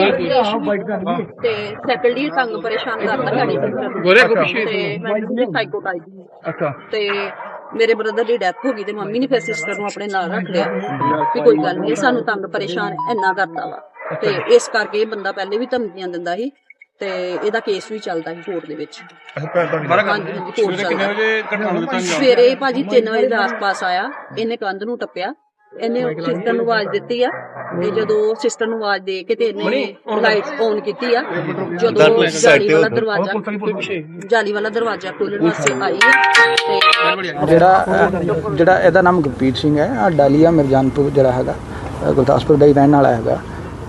Investigation ਤੇ secondly ਤੰਗ ਪਰੇਸ਼ਾਨ ਕਰਦਾ ਗਾੜੀ ਗੋਰੇ ਕੋ ਪਿੱਛੇ ਤੇ ਮੈਨੂੰ ਸਾਈਕੋਟਾਈਪ ਅੱਛਾ। ਤੇ ਮੇਰੇ ਬ੍ਰਦਰ ਦੀ ਡੈਥ ਹੋ ਗਈ ਤੇ ਮੰਮੀ ਨੇ ਫਿਰ ਸਿਸਟਰ ਨੂੰ ਆਪਣੇ ਨਾਲ ਰੱਖ ਲਿਆ ਵੀ ਕੋਈ ਗੱਲ ਨਹੀਂ ਸਾਨੂੰ ਤੰਗ ਪਰੇਸ਼ਾਨ ਇੰਨਾ ਕਰਦਾ ਵਾ। ਤੇ ਇਸ ਕਰਕੇ ਇਹ ਬੰਦਾ ਪਹਿਲੇ ਵੀ ਧਮਕੀਆਂ ਦਿੰਦਾ ਸੀ ਤੇ ਇਹਦਾ ਕੇਸ ਵੀ ਚੱਲਦਾ ਸੀ ਕੋਰਟ ਦੇ ਵਿੱਚ। ਹਾਂਜੀ ਹਾਂਜੀ ਕੋਰਟ ਚੱਲਦਾ। ਸਵੇਰੇ ਭਾਜੀ 3 ਵਜੇ ਦੇ ਆਸ-ਪਾਸ ਆਇਆ ਇਹਨੇ ਕੰਧ ਨੂੰ ਟੱਪਿਆ। ਇਹਨੇ ਸਿਸਟਰ ਨੂੰ ਆਵਾਜ਼ ਦਿੱਤੀ ਆ। ਤੇ ਜਦੋਂ ਸਿਸਟਰ ਨੂੰ ਆਵਾਜ਼ ਦੇ ਕੇ ਤੇ ਇਹਨੇ ਲਾਈਟ ਔਨ ਕੀਤੀ ਆ। ਜਦੋਂ ਜਾਲੀ ਵਾਲਾ ਦਰਵਾਜ਼ਾ ਜਾਲੀ ਵਾਲਾ ਦਰਵਾਜ਼ਾ ਖੋਲ੍ਹਣ ਵਾਸਤੇ ਆਈ ਜਿਹੜਾ ਜਿਹੜਾ ਇਹਦਾ ਨਾਮ ਗੁਰਪ੍ਰੀਤ ਸਿੰਘ ਹੈ ਆ ਡਾਲੀਆ ਮਿਰਜਾਨਪੁਰ ਜਿਹੜਾ ਹੈਗਾ ਗੁਰਦਾਸਪੁਰ ਦਾ ਹੀ ਰਹਿਣ ਵਾਲਾ ਹੈਗਾ।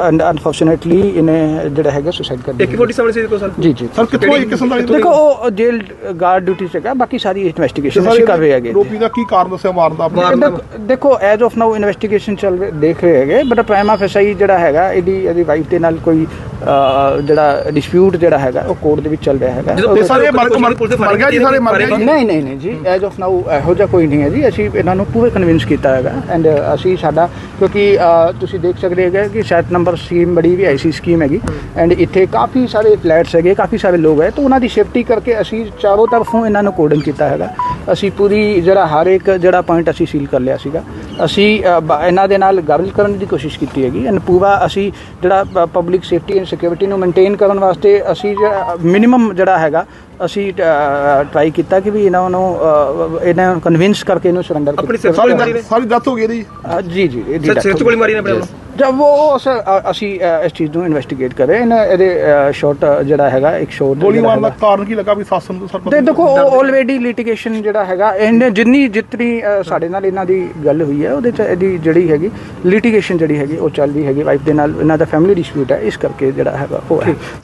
ਅਨਫੋਰਚੂਨੇਟਲੀ ਇਹਨੇ ਜਿਹੜਾ ਹੈਗਾ ਸੁਸਾਈਡ ਕਰ ਲਿਆ 47 ਸੀ ਕੋ ਸਰ ਜੀ ਜੀ ਸਰ ਕਿੱਥੋਂ ਇਹ ਕਿਸਮ ਦਾ ਦੇਖੋ ਉਹ ਜੇਲ ਗਾਰਡ ਡਿਊਟੀ ਤੇ ਹੈਗਾ ਬਾਕੀ ਸਾਰੀ ਇਨਵੈਸਟੀਗੇਸ਼ਨ ਅਸੀਂ ਕਰ ਰਹੇ ਹੈਗੇ ਰੋਪੀ ਦਾ ਕੀ ਕਾਰਨ ਦੱਸਿਆ ਮਾਰਨ ਦਾ ਆਪਣੇ ਦੇਖੋ- ਐਜ਼ ਆਫ ਨਾਓ ਇਨਵੈਸਟੀਗੇਸ਼ਨ ਚੱਲ ਰਹੀ ਦੇਖ ਰਹੇ ਹੈਗੇ ਬਟ ਪ੍ਰਾਈਮਾ ਫੈਸਾਈ ਜਿਹੜਾ ਹੈਗਾ ਇਹਦੀ ਇਹਦੀ ਵਾਈਫ ਦੇ ਨਾਲ ਕੋਈ ਜਿਹੜਾ ਡਿਸਪਿਊਟ ਜਿਹੜਾ ਹੈਗਾ ਉਹ ਕੋਰਟ ਦੇ ਵਿੱਚ ਚੱਲ ਰਿਹਾ ਹੈਗਾ ਇਹ ਸਾਰੇ ਮਰ ਮਰ ਮਰ ਗਿਆ ਜੀ ਸਾਰੇ ਮਰ ਜੀ? ਨਹੀਂ ਨਹੀਂ ਨਹੀਂ ਜੀ ਐਜ਼ ਆਫ ਨਾਓ ਇਹੋ ਜਿਹਾ ਕੋਈ ਨਹੀਂ ਹੈ ਜੀ ਅਸੀਂ ਇਹਨਾਂ ਨੂੰ ਪੂਰੇ ਕਨਵਿੰਸ ਕੀਤਾ ਹੈਗਾ ਐਂਡ ਅਸੀਂ ਸਾਡਾ ਕਿਉਂਕਿ ਤੁਸੀਂ ਦੇਖ ਸਕਦੇ ਹੈਗੇ ਕਿ ਸੈਟ ਨੰਬਰ ਸਕੀਮ ਬੜੀ ਵੀ ਐਸੀ ਸਕੀਮ ਹੈਗੀ। ਐਂਡ ਇੱਥੇ ਕਾਫੀ ਸਾਰੇ ਫਲੈਟਸ ਹੈਗੇ ਕਾਫੀ ਸਾਰੇ ਲੋਕ ਹੈ। ਤਾਂ ਉਹਨਾਂ ਦੀ ਸੇਫਟੀ ਕਰਕੇ ਅਸੀਂ ਚਾਰੋਂ ਤਰਫੋਂ ਇਹਨਾਂ ਨੂੰ ਕੋਡਨ ਕੀਤਾ ਹੈਗਾ। ਅਸੀਂ ਪੂਰੀ ਜਿਹੜਾ ਹਰ ਇੱਕ ਜਿਹੜਾ ਪੁਆਇੰਟ ਅਸੀਂ ਸੀਲ ਕਰ ਲਿਆ ਸੀਗਾ। ਅਸੀਂ ਇਹਨਾਂ ਦੇ ਨਾਲ ਗੱਲ ਕਰਨ ਦੀ ਕੋਸ਼ਿਸ਼ ਕੀਤੀ ਹੈਗੀ। ਐਂਡ ਪੂਰਾ ਅਸੀਂ ਜਿਹੜਾ ਪਬਲਿਕ ਸੇਫਟੀ ਐਂਡ ਸਿਕਿਉਰਿਟੀ ਨੂੰ ਮੇਨਟੇਨ ਕਰਨ ਵਾਸਤੇ ਅਸੀਂ ਮਿਨੀਮਮ ਜਿਹੜਾ ਹੈਗਾ ਅਸੀਂ ਟਰਾਈ ਕੀਤਾ ਕਿ ਵੀ ਇਹਨਾਂ ਨੂੰ ਇਹਨਾਂ ਨੂੰ ਕਨਵਿੰਸ ਕਰਕੇ ਇਹਨੂੰ ਸਰੈਂਡਰ ਆਪਣੀ ਸਾਰੀ ਡੈਥ ਹੋ ਗਈ ਇਹਦੀ? ਜੀ ਜੀ ਇਹਦੀ ਸਰ ਚ ਗੋਲੀ ਮਾਰੀ ਨੇ ਆਪਣੇ। ਵੱਲੋਂ? ਜਦ ਉਹ ਅ- ਅਸੀਂ ਅ, ਇਸ ਚੀਜ਼ ਨੂੰ ਇਨਵੈਸਟੀਗੇਟ ਕਰ। ਰਹੇ ਹਾਂ ਇਹਦੇ ਸ਼ਾਰਟ ਜਿਹੜਾ ਹੈਗਾ ਇੱਕ ਸ਼ਾਰਟ ਗੋਲੀ ਮਾਰਨ ਦਾ ਕਾਰਨ ਕੀ ਲੱਗਾ ਵੀ ਸੱਸ ਨੂੰ ਸਰ ਤੇ ਦੇਖੋ ਆਲਰੇਡੀ ਲਿਟੀਗੇਸ਼ਨ ਜਿਹੜਾ ਹੈਗਾ ਇਹਨੇ ਜਿੰਨੀ ਜਿਤਨੀ ਅ, ਸਾਡੇ ਨਾਲ ਇਹਨਾਂ ਦੀ ਗੱਲ ਹੋਈ ਹੈ ਉਹਦੇ ਚ ਇਹਦੀ ਜਿਹੜੀ ਹੈਗੀ ਲਿਟੀਗੇਸ਼ਨ ਜਿਹੜੀ ਹੈਗੀ ਉਹ ਚੱਲਦੀ ਹੈਗੀ ਵਾਈਫ ਦੇ ਨਾਲ ਇਹਨਾਂ ਦਾ ਫੈਮਿਲੀ ਡਿਸਪਿਊਟ ਹੈ ਇਸ ਕਰਕੇ ਜਿਹੜਾ ਹੈਗਾ ਉਹ ਹੈ।